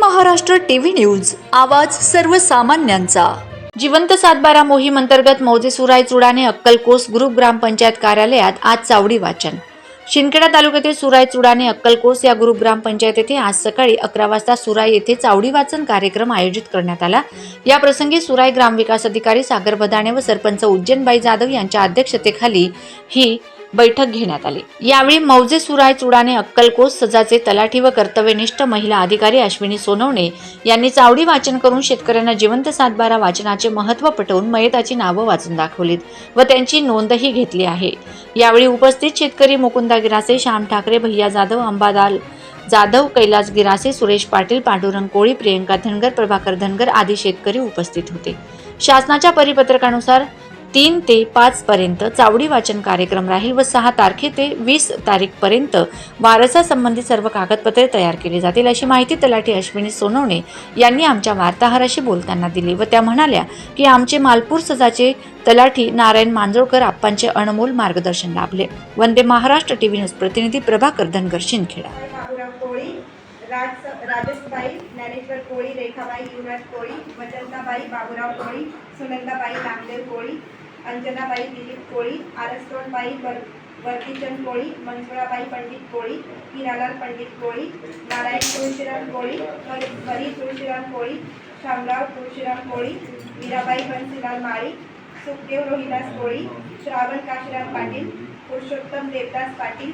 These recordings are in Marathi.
Maharashtra TV news. आवाज सर्वसामान्यांचा. जिवंत सातबारा मोहीम अंतर्गत मौजे सुराय चुडाने अक्कलकोस ग्रुप ग्रामपंचायत कार्यालयात आज चावडी वाचन. शिंदखेडा तालुक्यातील सुराय चुडाने अक्कलकोस या ग्रुप ग्रामपंचायत येथे आज सकाळी अकरा वाजता सुराई येथे चावडी वाचन कार्यक्रम आयोजित करण्यात आला. या प्रसंगी सुराय ग्रामविकास अधिकारी सागर बदाणे व सरपंच उज्जैनबाई जाधव यांच्या अध्यक्षतेखाली ही बैठक घेण्यात आली. यावेळी मौजे सुराय चुडाने अक्कलकोट सजाचे तलाठी व कर्तव्यनिष्ठ महिला अधिकारी अश्विनी सोनवणे यांनी चावडी वाचन करून शेतकऱ्यांना जिवंत सातबारा वाचनाचे महत्त्व पटवून मयताची नावं वाचून दाखवलीत व त्यांची नोंदही घेतली आहे. यावेळी उपस्थित शेतकरी मुकुंदा गिरासे श्याम ठाकरे भैया जाधव अंबादाल जाधव कैलास गिरासे सुरेश पाटील पांडुरंग कोळी प्रियंका धनगर प्रभाकर धनगर आदी शेतकरी उपस्थित होते. शासनाच्या परिपत्रकानुसार तीन ते पाच पर्यंत चावडी वाचन कार्यक्रम राहील व सहा तारखे ते वीस तारीख पर्यंत वारसा संबंधित सर्व कागदपत्रे तयार केली जातील अशी माहिती तलाठी अश्विनी सोनवणे यांनी आमच्या वार्ताहराशी बोलताना दिली व त्या म्हणाल्या की आमचे मालपूर सजाचे तलाठी नारायण मांजोळकर आप्पांचे अनमोल मार्गदर्शन लाभले. वंदे महाराष्ट्र टीव्ही न्यूज प्रतिनिधी प्रभाकर धनगर शिंदखेडा. राजसबाई ज्ञानेश्वर कोळी रेखाबाई युवराज कोळी वसंताबाई बाबुराव कोळी सुनंदाबाई नामदेव कोळी अंजनाबाई दिलीप कोळी आरस्तोळबाई बर वर्तीचंद कोळी मंजुळाबाई पंडित कोळी हिरालाल पंडित कोळी नारायण तुळशीराम कोळी हरी तुळशीराम कोळी शामराव तुळशीराम कोळी मीराबाई बनसीलाल माळी सुखदेव रोहिदास कोळी श्रावण काशीराम पाटील पुरुषोत्तम देवदास पाटील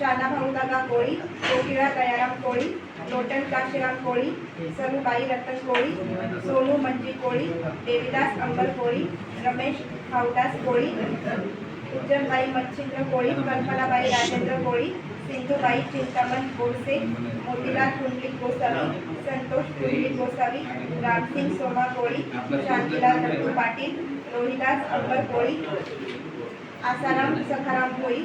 शाना दादा कोळी कोकिळा दयाराम कोळी लोटन काशीराम कोळी सरूबाई रतन कोळी सोनू मंजी कोळी देवीदास अंबर कोळी रमेश भाऊदास कोळी उज्जनबाई मच्छिंद्र कोळी कल्पनाबाई राजेंद्र कोळी सिंधुबाई चिंतामण गोडसे मोतीलाल कुंडली गोसावी संतोष कुंडली गोसावी रामसिंग सोमा कोळी शांतीलाल दत्तू पाटील रोहिदास अंबर कोळी आसाराम सखाराम कोळी